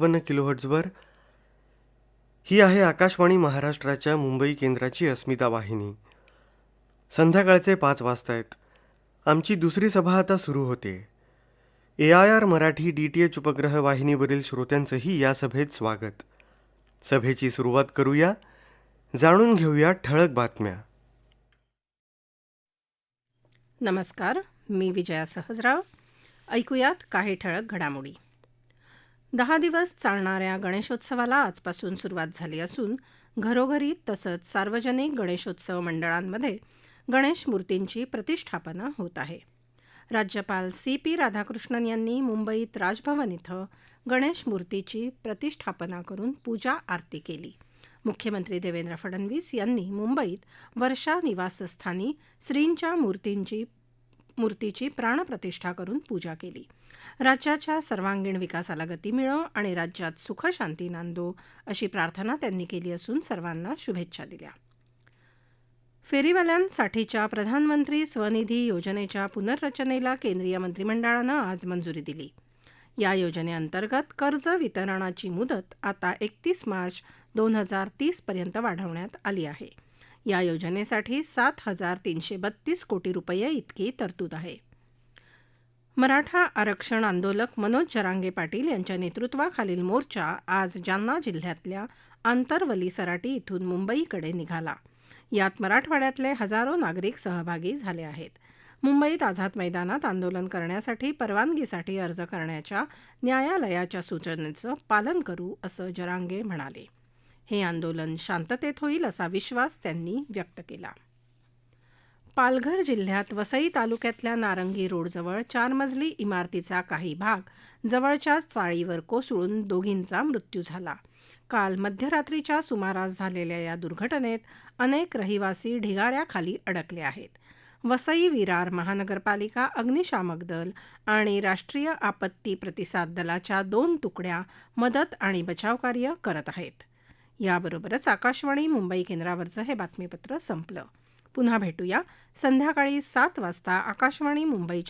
One किलोहर्ट्झवर. ही आहे आकाशवाणी महाराष्ट्राच्या मुंबई केंद्राची अस्मिता वाहिनी. संध्याकाळचे पाच वाजता आहेत आमची दुसरी सभा आता सुरू होते. A I R Marathi D T H उपग्रह वाहिनीवरील श्रोत्यांचंही या सभेत स्वागत. सभेची सुरुवात करूया. जाणून घेऊया ठळक बातम्या. नमस्कार मी विजया सहजराव. ऐकूयात काही ठळक घडामोडी. दहा दिवस चालणाऱ्या गणेशोत्सवाला आजपासून सुरुवात झाली असून घरोघरी तसंच सार्वजनिक गणेशोत्सव मंडळांमध्ये गणेश मूर्तींची प्रतिष्ठापना होत आहे. राज्यपाल सी पी राधाकृष्णन यांनी मुंबईत राजभवन इथं गणेश मूर्तीची प्रतिष्ठापना करून पूजा आरती केली. मुख्यमंत्री देवेंद्र फडणवीस यांनी मुंबईत वर्षा निवासस्थानी श्रींच्या मूर्तींची मूर्तीची प्राणप्रतिष्ठा करून पूजा केली. राज्याच्या सर्वांगीण विकासाला गती मिळो आणि राज्यात सुखशांती नांदो अशी प्रार्थना त्यांनी केली असून सर्वांना शुभेच्छा दिल्या. फेरीवाल्यांसाठीच्या प्रधानमंत्री स्वनिधी योजनेच्या पुनर्रचनेला केंद्रीय मंत्रिमंडळानं आज मंजुरी दिली. या योजनेअंतर्गत कर्ज वितरणाची मुदत आता एकतीस मार्च दोन हजार तीसपर्यंत वाढवण्यात आली आहे. या योजनेसाठी सात हजार तीनशे बत्तीस कोटी रुपये इतकी तरतूद आहे. मराठा आरक्षण आंदोलक मनोज जरांगे पाटील यांच्या नेतृत्वाखालील मोर्चा आज जालना जिल्ह्यातल्या आंतरवली सराटी इथून मुंबईकडे निघाला. यात मराठवाड्यातले हजारो नागरिक सहभागी झाले आहेत. मुंबईत आझाद मैदानात आंदोलन करण्यासाठी परवानगीसाठी अर्ज करण्याच्या न्यायालयाच्या सूचनेचं पालन करू असं जरांगे म्हणाले. हे आंदोलन शांततेत होईल असा विश्वास त्यांनी व्यक्त केला. पालघर जिल्ह्यात वसई तालुक्यातल्या नारंगी रोडजवळ चार मजली इमारतीचा काही भाग जवळच्या चाळीवर कोसळून दोघींचा मृत्यू झाला. काल मध्यरात्रीच्या सुमारास झालेल्या या दुर्घटनेत अनेक रहिवासी ढिगाऱ्याखाली अडकले आहेत. वसई विरार महानगरपालिका अग्निशामक दल आणि राष्ट्रीय आपत्ती प्रतिसाद दलाच्या दोन तुकड्या मदत आणि बचावकार्य करत आहेत. याबरोबरच आकाशवाणी मुंबई केंद्रावरचं हे बातमीपत्र संपलं. पुन्हा भेटूया संध्याकाळी सात वाजता आकाशवाणी मुंबईच्या